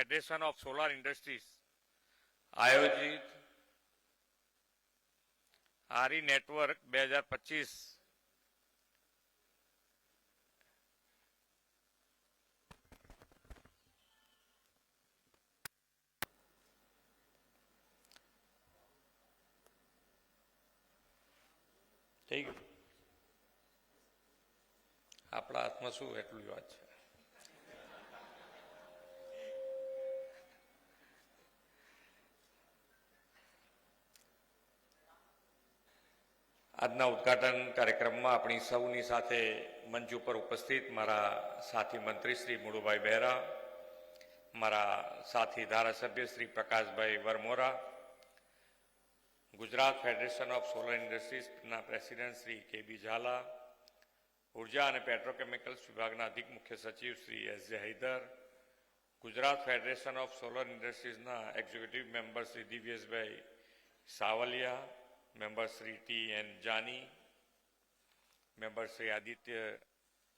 Federation of solar industries આયોજિત આરી network બે હજાર પચીસ. થઈ ગયું? આપણા હાથમાં શું એટલું જ વાત છે? આજના ઉદ્ઘાટન કાર્યક્રમમાં આપણી સૌની સાથે મંચ ઉપર ઉપસ્થિત મારા સાથી મંત્રી શ્રી મુળુભાઈ બહેરા, મારા સાથી ધારાસભ્ય Shri Prakashbhai Varmora, Gujarat federation of solar ઇન્ડસ્ટ્રીઝના president Shri K B Jhala, ઊર્જા અને પેટ્રોકેમિકલ્સ વિભાગના અધિક મુખ્ય સચિવ Shri S J Haider, Gujarat federation of solar ઇન્ડસ્ટ્રીઝના executive member Shri Divyeshbhai Savaliya member Shri T N Jani member Shri Aditya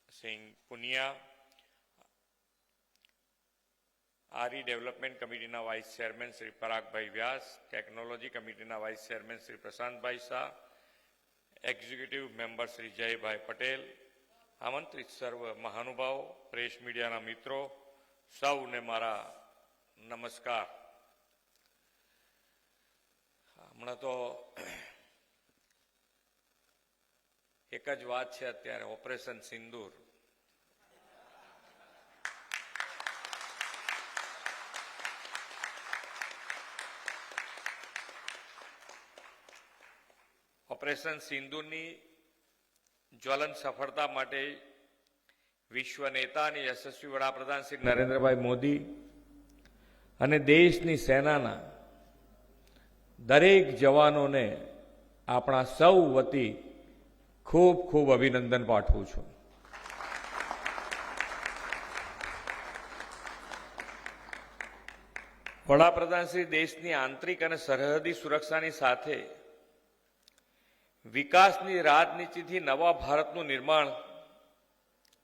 Singh Punia આરી development કમિટીના vice chairman Shri Paragbhai Vyas technology કમિટીના vice chairman Shri Prashantbhai Shah executive member Shri Jaybhai Patel આમંત્રિત સર્વ મહાનુભાવો press મીડિયાના મિત્રો સૌને મારા નમસ્કાર. હમણાં તો એક જ વાત છે અત્યારે, ઓપરેશન સિંદૂર. ઓપરેશન સિંદૂરની જ્વલન સફળતા માટે વિશ્વ નેતા અને યશસ્વી વડાપ્રધાન શ્રી નરેન્દ્રભાઈ મોદી અને દેશની સેનાના દરેક જવાનોને આપણા સૌ વતી ખૂબ ખૂબ અભિનંદન પાઠવું છું. વડાપ્રધાન શ્રી દેશની આંતરિક અને સરહદી સુરક્ષાની સાથે વિકાસની રાજનીતિથી નવા ભારતનું નિર્માણ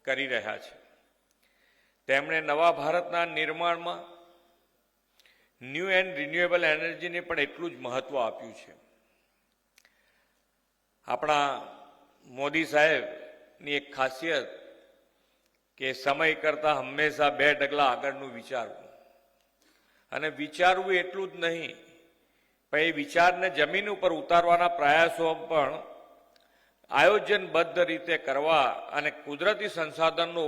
કરી રહ્યા છે. તેમણે નવા ભારતના નિર્માણમાં ન્યૂ એન્ડ રિન્યુએબલ એનર્જીને પણ એટલું જ મહત્વ આપ્યું છે. આપણા મોદી સાહેબની એક ખાસિયત કે સમય કરતા હંમેશા બે ડગલા આગળનું વિચારવું. અને વિચારવું એટલું જ નહીં, પણ એ વિચારને જમીન ઉપર ઉતારવાના પ્રયાસો પણ આયોજનબદ્ધ રીતે કરવા અને કુદરતી સંસાધનનો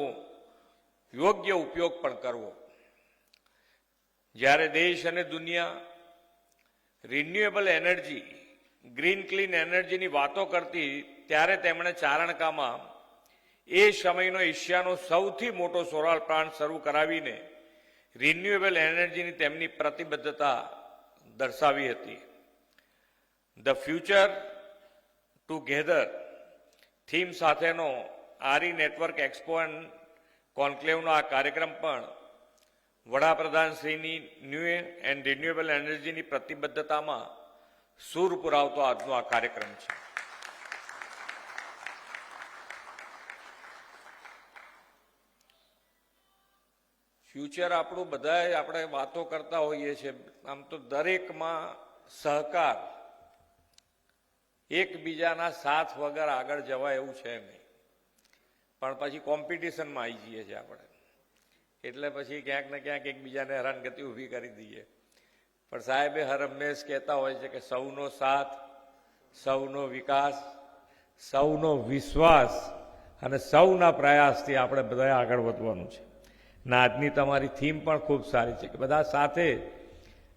યોગ્ય ઉપયોગ પણ કરવો. જ્યારે દેશ અને દુનિયા રિન્યુએબલ એનર્જી ગ્રીન ક્લીન એનર્જીની વાતો કરતી ત્યારે તેમણે ચારણકામાં એ સમયનો એશિયાનો સૌથી મોટો સોલાર પ્લાન્ટ શરૂ કરાવીને રિન્યુએબલ એનર્જીની તેમની પ્રતિબદ્ધતા દર્શાવી હતી. ધ ફ્યુચર ટુગેધર થીમ સાથેનો આરી નેટવર્ક એક્સપો એન્ડ કોન્ક્લેવનો આ કાર્યક્રમ પણ વડાપ્રધાન શ્રીની ન્યૂ એન્ડ રિન્યુએબલ એનર્જીની પ્રતિબદ્ધતામાં સૂર પુરાવતો આજનો આ કાર્યક્રમ છે. ફ્યુચર આપણું બધા આપણે વાતો કરતા હોઈએ છીએ. આમ તો દરેકમાં સહકાર એકબીજાના સાથ વગર આગળ જવાય એવું છે નહીં. પણ પછી કોમ્પિટિશનમાં આવી જઈએ છીએ આપણે. એટલે પછી ક્યાંક ને ક્યાંક એકબીજાને હેરાનગતિ ઊભી કરી દઈએ. પણ સાહેબે હર હંમેશ કહેતા હોય છે કે સૌનો સાથ, સૌનો વિકાસ, સૌનો વિશ્વાસ અને સૌના પ્રયાસથી આપણે બધાએ આગળ વધવાનું છે. ને આજની તમારી થીમ પણ ખૂબ સારી છે કે બધા સાથે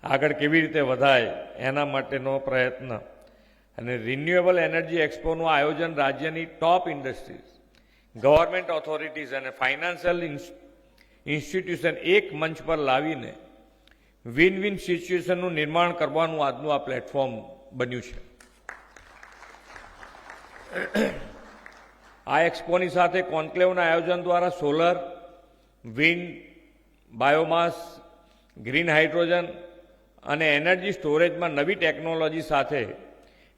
આગળ કેવી રીતે વધાય એના માટેનો પ્રયત્ન અને રિન્યુએબલ એનર્જી એક્સપોનું આયોજન રાજ્યની ટોપ ઇન્ડસ્ટ્રીઝ, ગવર્મેન્ટ ઓથોરિટીઝ અને ફાઇનાન્શિયલ ઇન્સ્ટિટ્યુશન એક મંચ પર લાવીને વિન વિન સિચ્યુએશનનું નિર્માણ કરવાનું આજનું આ પ્લેટફોર્મ બન્યું છે. આ એક્સપોની સાથે કોન્ક્લેવના આયોજન દ્વારા solar wind biomass green hydrogen અને એનર્જી સ્ટોરેજમાં નવી ટેકનોલોજી સાથે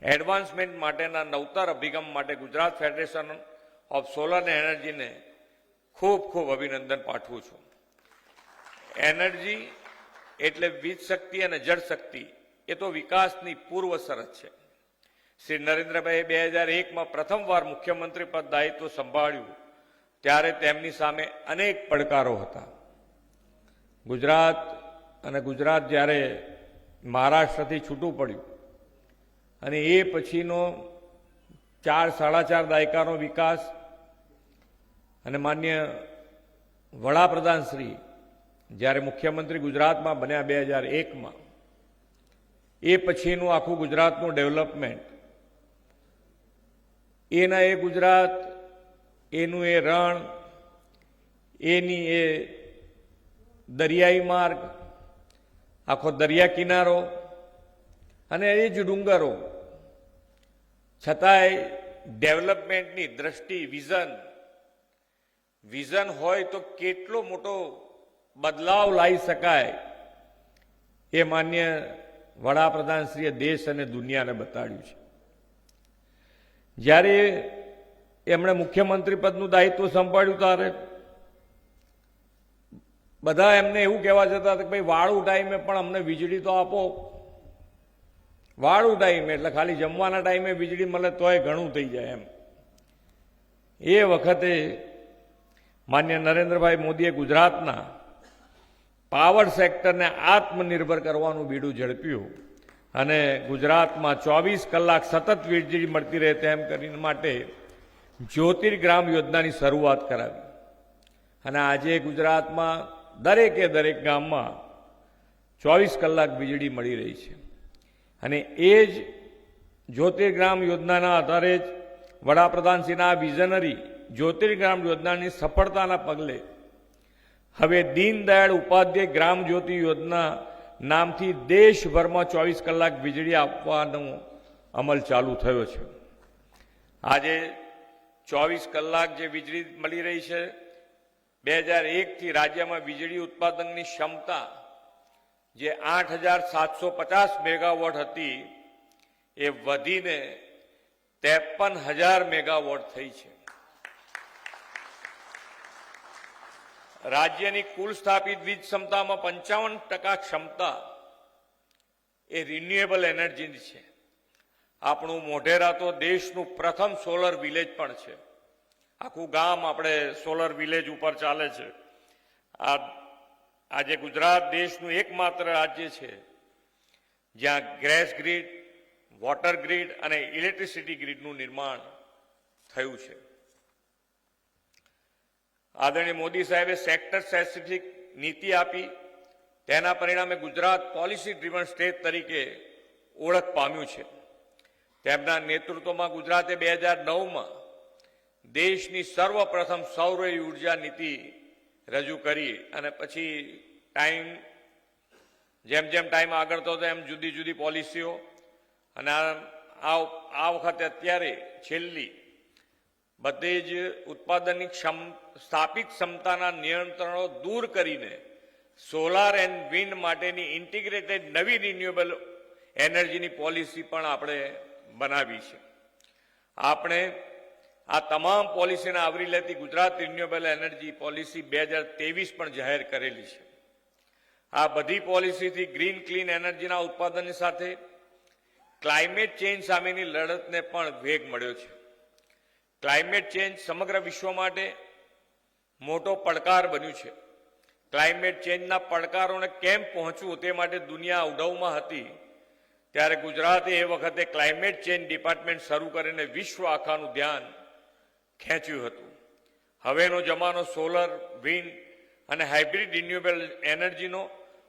એડવાન્સમેન્ટ માટેના નવતર અભિગમ માટે ગુજરાત ફેડરેશન ઓફ સોલર એનર્જીને ખૂબ ખૂબ અભિનંદન પાઠવું છું. એનર્જી એટલે વીજ શક્તિ અને જળ શક્તિ એ તો વિકાસની પૂર્વ શરત છે. શ્રી નરેન્દ્રભાઈએ બે હજાર એકમાં પ્રથમવાર મુખ્યમંત્રી પદ દાયિત્વ સંભાળ્યું. ત્યારે તેમની સામે અનેક પડકારો હતા. ગુજરાત અને ગુજરાત જ્યારે મહારાષ્ટ્રથી છૂટું પડ્યું અને એ પછીનો ચાર, સાડા ચાર દાયકાનો વિકાસ અને માન્ય વડાપ્રધાન શ્રી જ્યારે મુખ્યમંત્રી ગુજરાતમાં બન્યા બે હજાર એકમાં, એ પછીનું આખું ગુજરાતનું ડેવલપમેન્ટ. એના એ ગુજરાત, એનું એ રણ, એની એ દરિયાઈ માર્ગ, આખો દરિયા કિનારો અને એ જ ડુંગરો. છતાંય ડેવલપમેન્ટની દ્રષ્ટિ, વિઝન વિઝન હોય તો કેટલો મોટો બદલાવ લાવી શકાય એ માન્ય વડાપ્રધાનશ્રીએ દેશ અને દુનિયાને બતાડ્યું છે. જ્યારે એમણે મુખ્યમંત્રી પદનું દાયિત્વ સંભાળ્યું ત્યારે બધા એમને એવું કહેવા જતા કે ભાઈ, વાળું ટાઈમે પણ અમને વીજળી તો આપો. વાળું ટાઈમે, એટલે ખાલી જમવાના ટાઈમે વીજળી મળે તોય ઘણું થઈ જાય એમ. એ વખતે માન્ય નરેન્દ્રભાઈ મોદીએ ગુજરાતના પાવર સેક્ટરને આત્મનિર્ભર કરવાનું બીડું ઝડપ્યું. અને ગુજરાતમાં ચોવીસ કલાક સતત વીજળી મળતી રહે તેમ કરીને માટે જ્યોતિર્ગ્રામ યોજનાની શરૂઆત કરાવી. અને આજે ગુજરાતમાં દરેકે દરેક ગામમાં ચોવીસ કલાક વીજળી મળી રહી છે. અને એ જ જ્યોતિર્ગ્રામ યોજનાના આધારે જ વડાપ્રધાનશ્રીના વિઝનરી જ્યોતિર્ગ્રામ યોજનાની સફળતાના પગલે હવે દીનદયાળ ઉપાધ્યાય ગ્રામ જ્યોતિ યોજના નામથી દેશભરમાં ચોવીસ કલાક વીજળી આપવાનો અમલ ચાલુ થયો છે. આજે ચોવીસ કલાક જે વીજળી મળી રહી છે, બે હજાર એકથી રાજ્યમાં વીજળી ઉત્પાદનની ક્ષમતા જે આઠ હજાર સાતસો પચાસ મેગાવોટ હતી, એ વધીને ત્રેપન હજાર મેગાવોટ થઈ છે. રાજ્યની કુલ સ્થાપિત વીજ ક્ષમતામાં પંચાવન ટકા ક્ષમતા એ રિન્યુએબલ એનર્જીની છે. આપણું મોઢેરા તો દેશનું પ્રથમ સોલર વિલેજ પણ છે. આખું ગામ આપણે સોલર વિલેજ ઉપર ચાલે છે. આ આજે ગુજરાત દેશનું એકમાત્ર રાજ્ય છે. જ્યાં ગેસ ગ્રીડ વોટર ગ્રીડ અને ઇલેક્ટ્રિસિટી ગ્રીડનું નિર્માણ થયું છે. આદરણીય મોદી સાહેબે સેક્ટર સ્પેસિફિક નીતિ આપી. તેના પરિણામે ગુજરાત પોલિસી ડ્રીવન સ્ટેટ તરીકે ઓળખ પામ્યું છે. તેમના નેતૃત્વમાં ગુજરાતે બે હજાર નવમાં દેશની સર્વપ્રથમ સૌર ઊર્જા નીતિ રજૂ કરી અને પછી ટાઈમ, જેમ જેમ ટાઈમ આગળ થતો એમ જુદી જુદી પોલિસીઓ અને આ આ વખતે અત્યારે છેલ્લી બધે જ ઉત્પાદનની ક્ષમ, સ્થાપિત ક્ષમતાના નિયંત્રણો દૂર કરીને સોલાર એન્ડ વિન્ડ માટેની ઇન્ટિગ્રેટેડ નવી રિન્યુએબલ એનર્જીની પોલિસી પણ આપણે બનાવી છે. આપણે આ તમામ પોલિસીને આવરી લેતી ગુજરાત રિન્યુએબલ એનર્જી પોલિસી બે હજાર ત્રેવીસ પણ જાહેર કરેલી છે. આ બધી પોલિસીથી ગ્રીન ક્લીન એનર્જીના ઉત્પાદનની સાથે ક્લાઇમેટ ચેન્જ સામેની લડતને પણ વેગ મળ્યો છે. ક્લાઇમેટ ચેન્જ સમગ્ર વિશ્વ માટે મોટો પડકાર બન્યું છે. ક્લાઇમેટ ચેન્જના પડકારોને કેમ પહોંચવું તે માટે દુનિયા ઉડવમાં હતી. ત્યારે ગુજરાતે એ વખતે ક્લાઇમેટ ચેન્જ ડિપાર્ટમેન્ટ શરૂ કરીને વિશ્વ આખાનું ધ્યાન ખેંચ્યું હતું. હવેનો જમાનો સોલર વિન્ડ અને હાઇબ્રિડ રિન્યુએબલ એનર્જીનો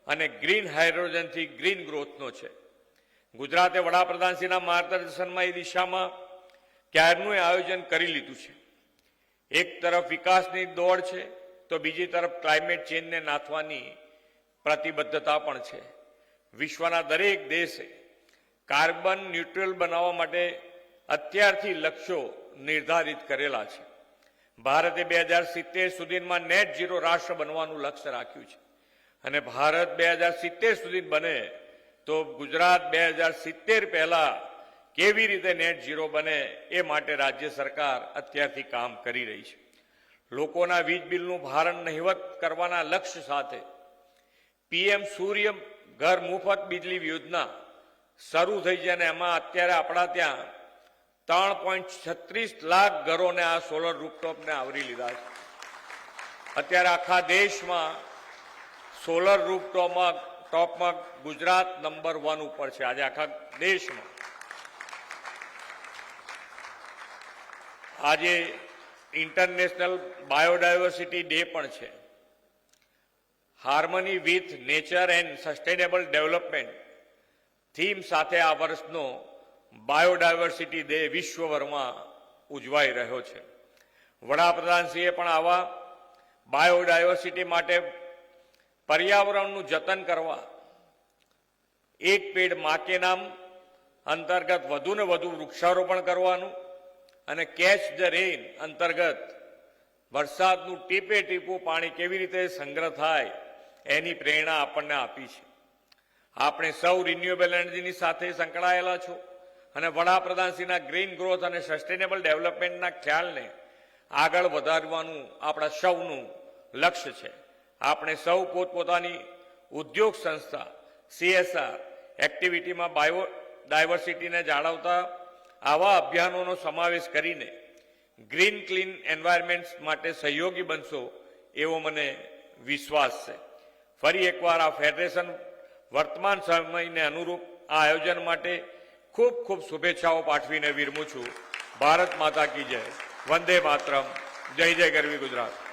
અને ગ્રીન હાઇડ્રોજનથી ગ્રીન ગ્રોથનો છે. ગુજરાતે વડાપ્રધાનશ્રીના માર્ગદર્શનમાં એ દિશામાં ક્યારનું આયોજન કરી લીધું છે? એક તરફ વિકાસની દોડ છે, તો બીજી તરફ ક્લાઇમેટ ચેન્જને નાથવાની પ્રતિબદ્ધતા પણ છે. વિશ્વના દરેક દેશે કાર્બન ન્યુટ્રલ બનાવવા માટે અત્યારથી લક્ષ્યો નિર્ધારિત કરેલા છે. ભારતે બે હજાર સિત્તેર સુધીમાં નેટ ઝીરો રાષ્ટ્ર બનવાનું લક્ષ્ય રાખ્યું છે. અને ભારત બે હજાર સિત્તેર સુધી બને તો ગુજરાત બે હજાર સિત્તેર પહેલા કેવી રીતે નેટ ઝીરો બને એ માટે રાજ્ય સરકાર અત્યારથી કામ કરી રહી છે. લોકોના વીજ બિલનું ભારણ નહિવત કરવાના લક્ષ્ય સાથે પીએમ સૂર્ય ઘર મુફત બિજલી યોજના શરૂ થઈ છે અને એમાં અત્યારે આપણા ત્યાં ત્રણ પોઈન્ટ છત્રીસ લાખ ઘરોને આ સોલર રૂપટોપને આવરી લીધા છે. અત્યારે આખા દેશમાં સોલર રૂપટોપમાં ટોપમાં ગુજરાત નંબર વન ઉપર છે. આજે આખા દેશમાં આજે ઇન્ટરનેશનલ બાયોડાયવર્સિટી ડે પણ છે. Harmony with nature and sustainable development theme સાથે આ વર્ષનો બાયોડાયવર્સિટી ડે વિશ્વભરમાં ઉજવાઈ રહ્યો છે. વડાપ્રધાનશ્રીએ પણ આવા બાયોડાયવર્સિટી માટે પર્યાવરણનું જતન કરવા, એક પેડ મા કે નામ અંતર્ગત વધુ ને વધુ વૃક્ષારોપણ કરવાનું અને કેચ ધ રેઇન અંતર્ગત વરસાદનું ટીપે ટીપું પાણી કેવી રીતે સંગ્રહ થાય એની પ્રેરણા આપણને આપી છે. આપણે સૌ રિન્યુએબલ એનર્જીની સાથે સંકળાયેલા છો અને વડાપ્રધાનશ્રીના ગ્રીન ગ્રોથ અને સસ્ટેનેબલ ડેવલપમેન્ટના ખ્યાલને આગળ વધારવાનું આપણા સૌનું લક્ષ્ય છે. આપણે સૌ પોતપોતાની ઉદ્યોગ સંસ્થા સીએસઆર એક્ટિવિટીમાં બાયો ડાયવર્સિટીને જાળવતા આવા અભિયાનોનો સમાવેશ કરીને ગ્રીન ક્લીન એન્વાયરમેન્ટ માટે સહયોગી બનશો એવો મને વિશ્વાસ છે. ફરી એકવાર આ ફેડરેશન વર્તમાન સમયને અનુરૂપ આ આયોજન માટે ખૂબ ખૂબ શુભેચ્છાઓ પાઠવીને વિરમું છું. ભારત માતા કી જય. વંદે માતરમ. જય જય ગરવી ગુજરાત.